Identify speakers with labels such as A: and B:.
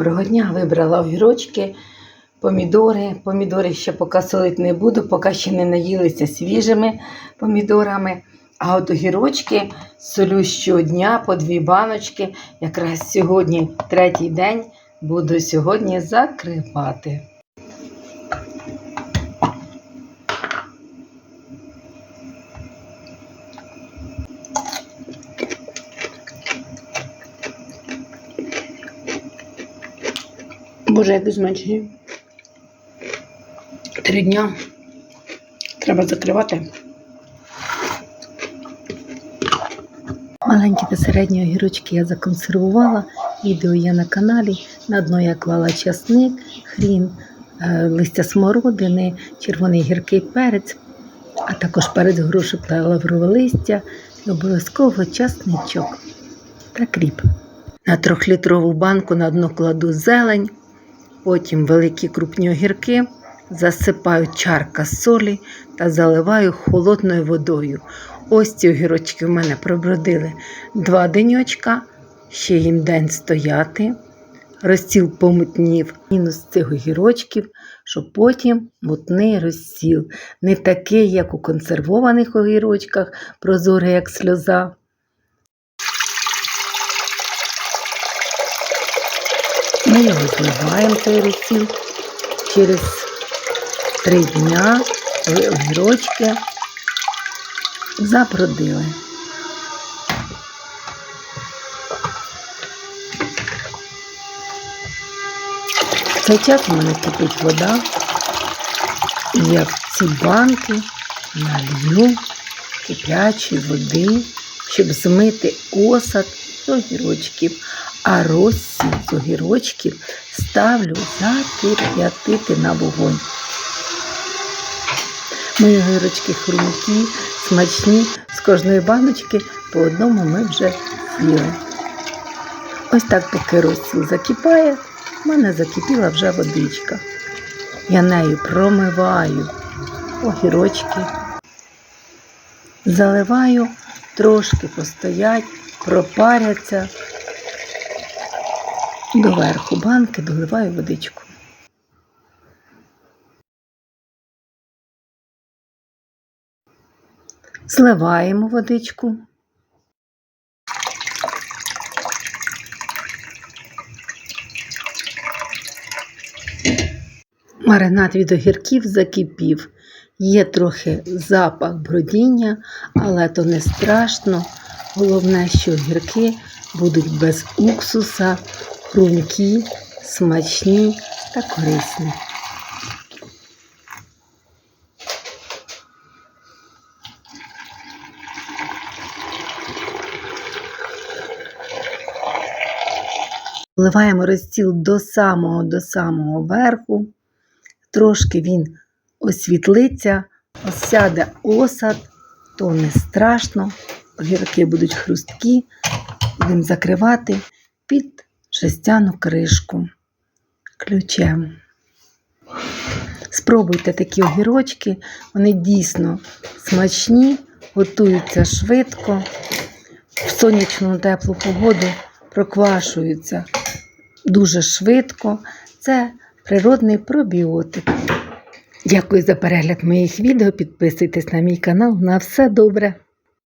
A: Доброго дня! Вибрала огірочки, помідори. Помідори ще поки солити не буду, поки ще не наїлися свіжими помідорами. А от огірочки солю щодня по дві баночки. Якраз сьогодні, третій день, буду сьогодні закривати. Боже, як зменшені. Три дня. Треба закривати. Маленькі та середні огірочки я законсервувала. Відео є на каналі. На дно я клала часник, хрін, е, листя смородини, червоний гіркий перець, а також перець грушок та лаврове листя і обов'язково часничок та кріп. На трьохлітрову банку на дно кладу зелень, потім великі крупні огірки, засипаю чарка солі та заливаю холодною водою. Ось ці огірочки в мене пробродили два деньочка, ще їм день стояти. Розсіл помутнів мінус цих огірочків, щоб потім мутний розсіл. Не такий, як у консервованих огірочках, прозорий, як сльоза. Ми його зливаємо, цей розсіл. Через три дня огірочки забродили. В цей час у мене кипить вода, і я в ці банки налью кип'ячої води, щоб змити осад з огірочків, а розсіл з огірочків ставлю закип'ятити на вогонь. Мої огірочки хрумкі, смачні, з кожної баночки по одному ми вже з'їли. Ось так, поки розсіл закипає, в мене закипіла вже водичка. Я нею промиваю огірочки, заливаю, трошки постоять, пропаряться. До верху банки доливаю водичку. Зливаємо водичку. Маринад від огірків закипів. Є трохи запах бродіння, але то не страшно. Головне, що огірки будуть без уксуса, хрумкі, смачні та корисні. Вливаємо розстіл до самого до самого верху. Трошки він освітлиться, осяде осад, то не страшно. Огірки будуть хрусткі, будемо закривати під жестяну кришку ключем. Спробуйте такі огірочки, вони дійсно смачні, готуються швидко, в сонячну теплу погоду проквашуються дуже швидко. Це природний пробіотик. Дякую за перегляд моїх відео. Підписуйтесь на мій канал. На все добре!